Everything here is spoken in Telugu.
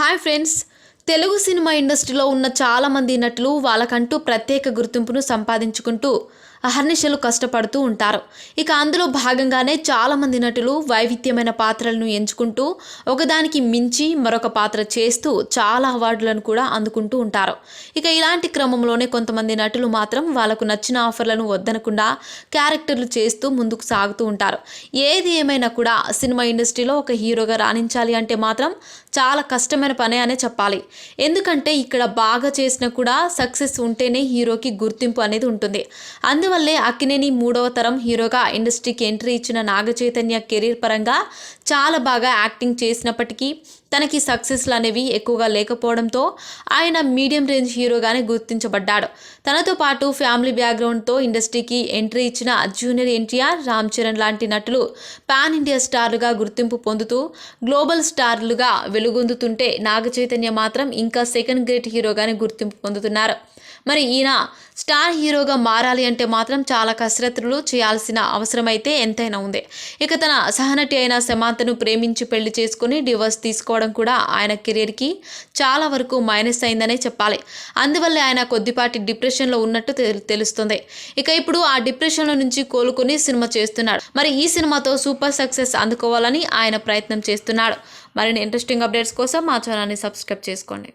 హాయ్ ఫ్రెండ్స్ తెలుగు సినిమా ఇండస్ట్రీలో ఉన్న చాలామంది నటులు వాళ్ళకంటూ ప్రత్యేక గుర్తింపును సంపాదించుకుంటూ అహర్నిశలు కష్టపడుతూ ఉంటారు. ఇక అందులో భాగంగానే చాలామంది నటులు వైవిధ్యమైన పాత్రలను ఎంచుకుంటూ ఒకదానికి మించి మరొక పాత్ర చేస్తూ చాలా అవార్డులను కూడా అందుకుంటూ ఉంటారు. ఇక ఇలాంటి క్రమంలోనే కొంతమంది నటులు మాత్రం వాళ్ళకు నచ్చిన ఆఫర్లను వద్దనకుండా క్యారెక్టర్లు చేస్తూ ముందుకు సాగుతూ ఉంటారు. ఏది ఏమైనా కూడా సినిమా ఇండస్ట్రీలో ఒక హీరోగా రాణించాలి అంటే మాత్రం చాలా కష్టమైన పనే అనే చెప్పాలి. ఎందుకంటే ఇక్కడ బాగా చేసినా కూడా సక్సెస్ ఉంటేనే హీరోకి గుర్తింపు అనేది ఉంటుంది. అందు అందువల్లే అక్కినేని మూడవ తరం హీరోగా ఇండస్ట్రీకి ఎంట్రీ ఇచ్చిన నాగ చైతన్య కెరీర్ పరంగా చాలా బాగా యాక్టింగ్ చేసినప్పటికీ తనకి సక్సెస్లు అనేవి ఎక్కువగా లేకపోవడంతో ఆయన మీడియం రేంజ్ హీరోగానే గుర్తించబడ్డాడు. తనతో పాటు ఫ్యామిలీ బ్యాక్గ్రౌండ్తో ఇండస్ట్రీకి ఎంట్రీ ఇచ్చిన జూనియర్ ఎన్టీఆర్ రామ్ చరణ్ లాంటి నటులు పాన్ ఇండియా స్టార్లుగా గుర్తింపు పొందుతూ గ్లోబల్ స్టార్లుగా వెలుగొందుతుంటే నాగ చైతన్య మాత్రం ఇంకా సెకండ్ గ్రేట్ హీరోగానే గుర్తింపు పొందుతున్నారు. మరి ఈయన స్టార్ హీరోగా మారాలి అంటే మాత్రం చాలా కసరత్తులు చేయాల్సిన అవసరమైతే ఎంతైనా ఉంది. ఇక తన సహనటి అయిన సమాంతను ప్రేమించి పెళ్ళి చేసుకుని డివోర్స్ తీసుకోవడం కూడా ఆయన కెరీర్కి చాలా వరకు మైనస్ అయిందనే చెప్పాలి. అందువల్లే ఆయన కొద్దిపాటి డిప్రెషన్లో ఉన్నట్టు తెలు- తెలుస్తుంది. ఇక ఇప్పుడు ఆ డిప్రెషన్లో నుంచి కోలుకొని సినిమా చేస్తున్నాడు. మరి ఈ సినిమాతో సూపర్ సక్సెస్ అందుకోవాలని ఆయన ప్రయత్నం చేస్తున్నాడు. మరిన్ని ఇంట్రెస్టింగ్ అప్డేట్స్ కోసం మా ఛానల్ని సబ్స్క్రైబ్ చేసుకోండి.